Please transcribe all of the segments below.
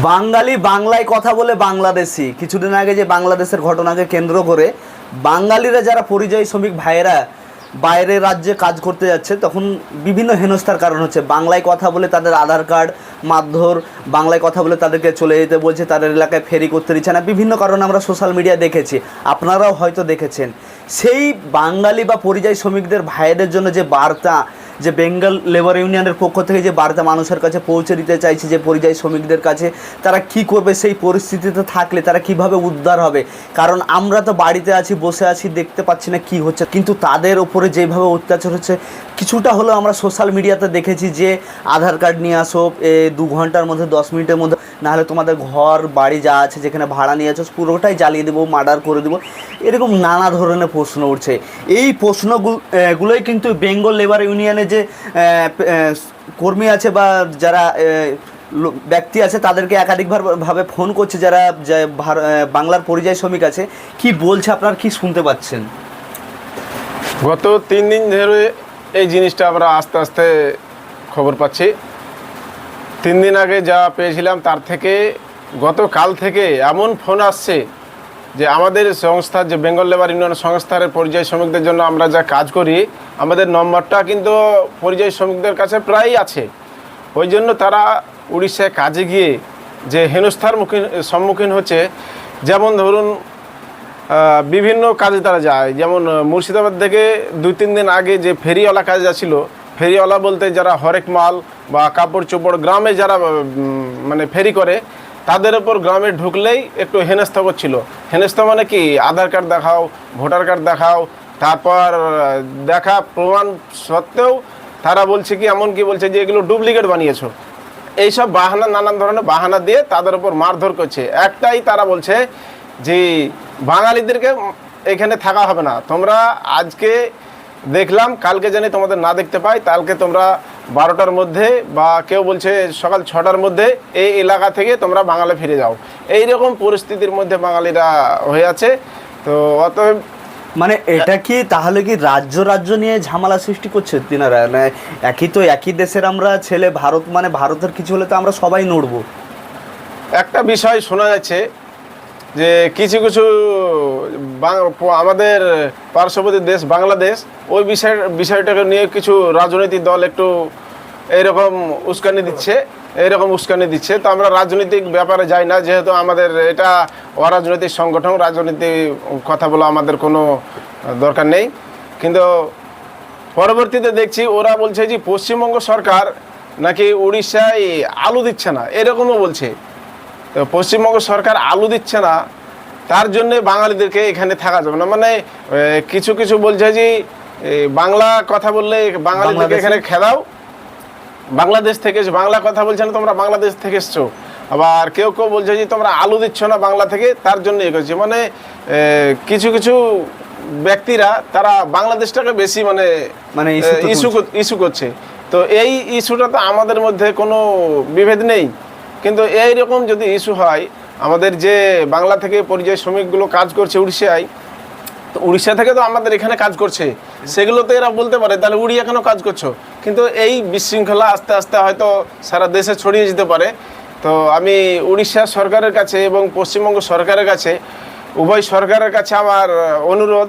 বাঙালি বাংলায় কথা বলে বাংলাদেশি। কিছুদিন আগে যে বাংলাদেশের ঘটনাকে কেন্দ্র করে বাঙালিরা যারা পরিযায়ী শ্রমিক ভাইয়েরা বাইরের রাজ্যে কাজ করতে যাচ্ছে, তখন বিভিন্ন হেনস্থার কারণ হচ্ছে। বাংলায় কথা বলে তাদের আধার কার্ড, মারধর, বাংলায় কথা বলে তাদেরকে চলে যেতে বলছে, তাদের এলাকায় ফেরি করতে দিচ্ছে না। বিভিন্ন কারণে আমরা সোশ্যাল মিডিয়া দেখেছি, আপনারাও হয়তো দেখেছেন। সেই বাঙালি বা পরিযায়ী শ্রমিকদের ভাইয়েদের জন্য যে বার্তা যে বেঙ্গল লেবার ইউনিয়নের পক্ষ থেকে যে বার্তা মানুষের কাছে পৌঁছে দিতে চাইছে যে পরিযায়ী শ্রমিকদের কাছে, তারা কি করবে সেই পরিস্থিতিতে থাকলে, তারা কীভাবে উদ্ধার হবে? কারণ আমরা তো বাড়িতে আছি, বসে আছি, দেখতে পাচ্ছি না কি হচ্ছে। কিন্তু তাদের ওপরে যেভাবে অত্যাচার হচ্ছে, কিছুটা হলেও আমরা সোশ্যাল মিডিয়াতে দেখেছি যে, আধার কার্ড নিয়ে আসো, এ দু ঘণ্টার মধ্যে, দশ মিনিটের মধ্যে নাহলে তোমাদের ঘর, বাড়ি যা আছে যেখানে ভাড়া নিয়ে আছো পুরোটাই জ্বালিয়ে দেবো, মার্ডার করে দেবো। এরকম নানা ধরনের প্রশ্ন উঠছে। এই প্রশ্নগুলোই কিন্তু বেঙ্গল লেবার ইউনিয়নে যে কর্মী আছে বা যারা ব্যক্তি আছে, তাদেরকে একাধিকবার ভাবে ফোন করছে যারা বাংলার পরিযায়ী শ্রমিক আছে, কি বলছে আপনারা, কি শুনতে পাচ্ছেন? গত তিন দিন ধরে এই জিনিসটা আমরা আস্তে আস্তে খবর পাচ্ছি। তিন দিন আগে যা পেয়েছিলাম, তার থেকে গতকাল থেকে এমন ফোন আসছে যে আমাদের সংস্থার যে বেঙ্গল লেবার ইউনিয়ন সংস্থার পরিযায়ী শ্রমিকদের জন্য আমরা যা কাজ করি, আমাদের নম্বরটা কিন্তু পরিযায়ী শ্রমিকদের কাছে প্রায়ই আছে। ওই জন্য তারা উড়িষ্যায় কাজে গিয়ে যে হেনস্থার মুখীন সম্মুখীন হচ্ছে, যেমন ধরুন বিভিন্ন কাজে তারা যায়। যেমন মুর্শিদাবাদ থেকে দুই তিন দিন আগে যে ফেরিওয়ালা কাজে যাচ্ছিল, ফেরিওয়ালা বলতে যারা হরেক মাল বা কাপড় চোপড় গ্রামে যারা মানে ফেরি করে, তাদের ওপর গ্রামে ঢুকলেই একটু হেনস্থা করছিল। হেনস্থা মানে কি? আধার কার্ড দেখাও, ভোটার কার্ড দেখাও, তারপর দেখা প্রমাণ সত্ত্বেও তারা বলছে কি এমন কি বলছে যে এগুলো ডুপ্লিকেট বানিয়েছো। এইসব বাহানা, নানান ধরনের বাহানা দিয়ে তাদের ওপর মারধর করছে। একটাই তারা বলছে যে, বাঙালিদেরকে এখানে থাকা হবে না। তোমরা আজকে দেখলাম, কালকে জানি তোমাদের না দেখতে পাই, কালকে তোমরা বারোটার মধ্যে বা কেউ বলছে সকাল ছটার মধ্যে এই এলাকা থেকে তোমরা বাঙালি ফিরে যাও। এই রকম পরিস্থিতির মধ্যে বাঙালিরা হয়ে আছে। তো অতএব মানে এটা কি তাহলে কি রাজ্য রাজ্য নিয়ে ঝামেলা সৃষ্টি করছে? তিনারা মানে একই তো একই দেশের আমরা ছেলে ভারত মানে ভারতের কিছু হলে তো আমরা সবাই নড়বো। একটা বিষয় শোনা যাচ্ছে যে কিছু কিছু আমাদের পার্শ্ববর্তী দেশ বাংলাদেশ, ওই বিষয় বিষয়টাকে নিয়ে কিছু রাজনৈতিক দল একটু এইরকম উস্কানি দিচ্ছে, এইরকম উস্কানি দিচ্ছে। তো আমরা রাজনৈতিক ব্যাপারে যাই না, যেহেতু আমাদের এটা অরাজনৈতিক সংগঠন, রাজনৈতিক কথা বলা আমাদের কোনো দরকার নেই। কিন্তু পরবর্তীতে দেখছি ওরা বলছে যে পশ্চিমবঙ্গ সরকার নাকি উড়িষ্যায় আলু দিচ্ছে না, এরকমও বলছে। তো পশ্চিমবঙ্গ সরকার আলু দিচ্ছে না তার জন্যে বাঙালিদেরকে এখানে থাকা যাবে না। মানে কিছু কিছু বলছে যে বাংলা কথা বললে বাঙালিদেরকে এখানে খেদাও। বাংলাদেশ থেকে এসে- বাংলা কথা বলছে না তোমরা বাংলাদেশ থেকে এসছো। আবার কেউ কেউ বলছে যে তোমরা আলু দিচ্ছ না বাংলা থেকে তার জন্য এ করছে। মানে কিছু কিছু ব্যক্তিরা তারা বাংলাদেশটাকে বেশি মানে মানে ইস্যু ইস্যু করছে। তো এই ইস্যুটা তো আমাদের মধ্যে কোনো বিভেদ নেই। কিন্তু এই রকম যদি ইস্যু হয়, আমাদের যে বাংলা থেকে পরিযায়ী শ্রমিকগুলো কাজ করছে উড়িষ্যায়, তো উড়িষ্যা থেকে তো আমাদের এখানে কাজ করছে। সেগুলো তো এরা বলতে পারে, তাহলে উড়িয়া কেন কাজ করছ? কিন্তু এই বিশৃঙ্খলা আস্তে আস্তে হয়তো সারা দেশে ছড়িয়ে যেতে পারে। তো আমি উড়িষ্যা সরকারের কাছে এবং পশ্চিমবঙ্গ সরকারের কাছে, উভয় সরকারের কাছে আমার অনুরোধ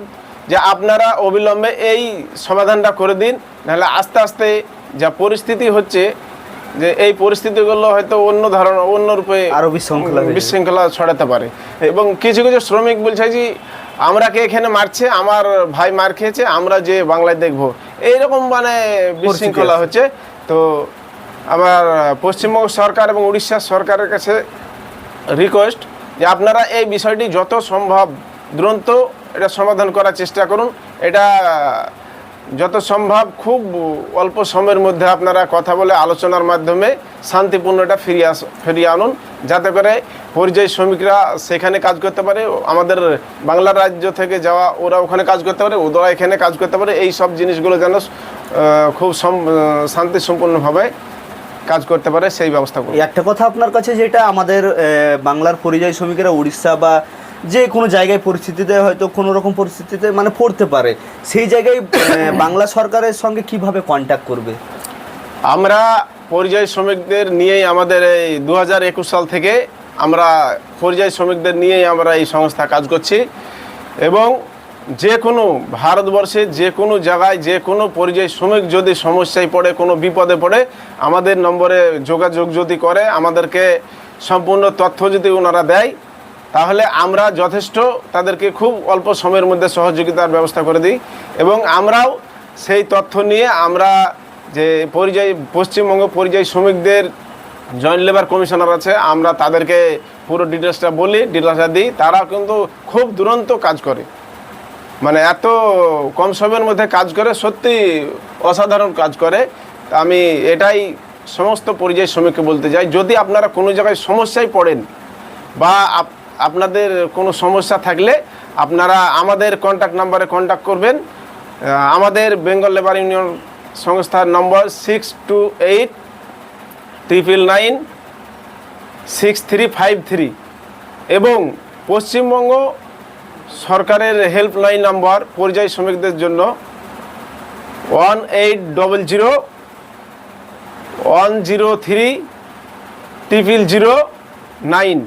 যে আপনারা অবিলম্বে এই সমাধানটা করে দিন। নাহলে আস্তে আস্তে যা পরিস্থিতি হচ্ছে যে এই পরিস্থিতিগুলো হয়তো অন্য ধারণা অন্য রূপে আরও বিশৃঙ্খলা বিশৃঙ্খলা ছড়াতে পারে। এবং কিছু কিছু শ্রমিক বলছে যে আমরা কে এখানে মারছে? আমার ভাই মার খেয়েছে আমরা যে বাংলায় দেখব। এইরকম মানে বিশৃঙ্খলা হচ্ছে। তো আমার পশ্চিমবঙ্গ সরকার এবং উড়িষ্যা সরকারের কাছে রিকোয়েস্ট যে আপনারা এই বিষয়টি যত সম্ভব দ্রুত এটা সমাধান করার চেষ্টা করুন। এটা যত সম্ভব খুব অল্প সময়ের মধ্যে আপনারা কথা বলে আলোচনার মাধ্যমে শান্তিপূর্ণটা ফিরিয়ে আস ফিরিয়ে আনুন যাতে করে পরিযায়ী শ্রমিকরা সেখানে কাজ করতে পারে আমাদের বাংলা রাজ্য থেকে যাওয়া ওরা ওখানে কাজ করতে পারে ওরা এখানে কাজ করতে পারে এই সব জিনিসগুলো যেন খুব সম- আহ, শান্তিসম্পূর্ণভাবে কাজ করতে পারে সেই ব্যবস্থা একটা কথা আপনার কাছে যেটা আমাদের বাংলার পরিযায়ী শ্রমিকেরা উড়িষ্যা বা যে কোনো জায়গায় পরিস্থিতিতে হয়তো কোনো রকম পরিস্থিতিতে মানে পড়তে পারে। সেই জায়গায় বাংলা সরকারের সঙ্গে কীভাবে কন্ট্যাক্ট করবে? আমরা পরিযায়ী শ্রমিকদের নিয়েই আমাদের এই দু হাজার একুশ সাল থেকে আমরা পরিযায়ী শ্রমিকদের নিয়েই আমরা এই সংস্থা কাজ করছি এবং যে কোনো ভারতবর্ষে যে কোনো জায়গায় যে কোনো পরিযায়ী শ্রমিক যদি সমস্যায় পড়ে, কোনো বিপদে পড়ে, আমাদের নম্বরে যোগাযোগ যদি করে, আমাদেরকে সম্পূর্ণ তথ্য যদি ওনারা দেয় তাহলে আমরা যথেষ্ট তাদেরকে খুব অল্প সময়ের মধ্যে সহযোগিতার ব্যবস্থা করে দিই এবং আমরাও সেই তথ্য নিয়ে আমরা যে পরিযায়ী, পশ্চিমবঙ্গ পরিযায়ী শ্রমিকদের জয়েন্ট লেবার কমিশনার আছে, আমরা তাদেরকে পুরো ডিটেলসটা বলি ডিটেলসটা দিই। তারা কিন্তু খুব দুরন্ত কাজ করে। মানে এত কম সময়ের মধ্যে কাজ করে, সত্যি অসাধারণ কাজ করে। আমি এটাই সমস্ত পরিযায়ী শ্রমিককে বলতে চাই, যদি আপনারা কোনো জায়গায় সমস্যায় পড়েন বা আপনাদের কোনো সমস্যা থাকলে আপনারা আমাদের কন্ট্যাক্ট নাম্বারে কন্ট্যাক্ট করবেন। আমাদের বেঙ্গল লেবার ইউনিয়ন সংস্থার নম্বর six two eight triple nine six three five three এবং পশ্চিমবঙ্গ সরকারের হেল্পলাইন নাম্বার পরিযায়ী শ্রমিকদের জন্য one eight double zero one zero three triple zero nine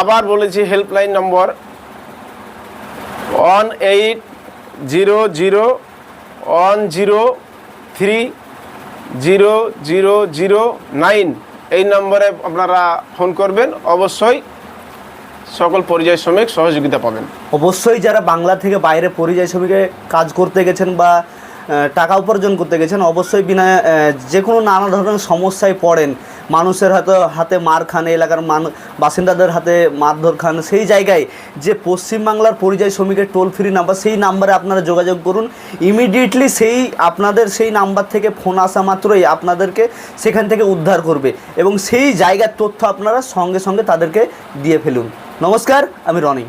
আবার বলেছি হেল্পলাইন নম্বর one eight zero zero one zero three zero zero zero nine এই নম্বরে আপনারা ফোন করবেন। অবশ্যই সকল পরিযায়ী শ্রমিক সহযোগিতা পাবেন। অবশ্যই যারা বাংলা থেকে বাইরে পরিযায়ী শ্রমিকে কাজ করতে গেছেন বা টাকা উপার্জন করতে গেছেন, অবশ্যই বিনা যে কোনো নানা ধরনের সমস্যায় পড়েন। মানুষের হয়তো হাতে মার খান এলাকার মান, বাসিন্দাদের হাতে মারধর খান, সেই জায়গায় যে পশ্চিমবাংলার পরিযায়ী শ্রমিকের টোল ফ্রি নাম্বার সেই নাম্বারে আপনারা যোগাযোগ করুন। ইমিডিয়েটলি সেই আপনাদের, সেই নাম্বার থেকে ফোন আসা মাত্রই আপনাদেরকে সেখান থেকে উদ্ধার করবে এবং সেই জায়গার তথ্য আপনারা সঙ্গে সঙ্গে তাদেরকে দিয়ে ফেলুন। নমস্কার, আমি রনি।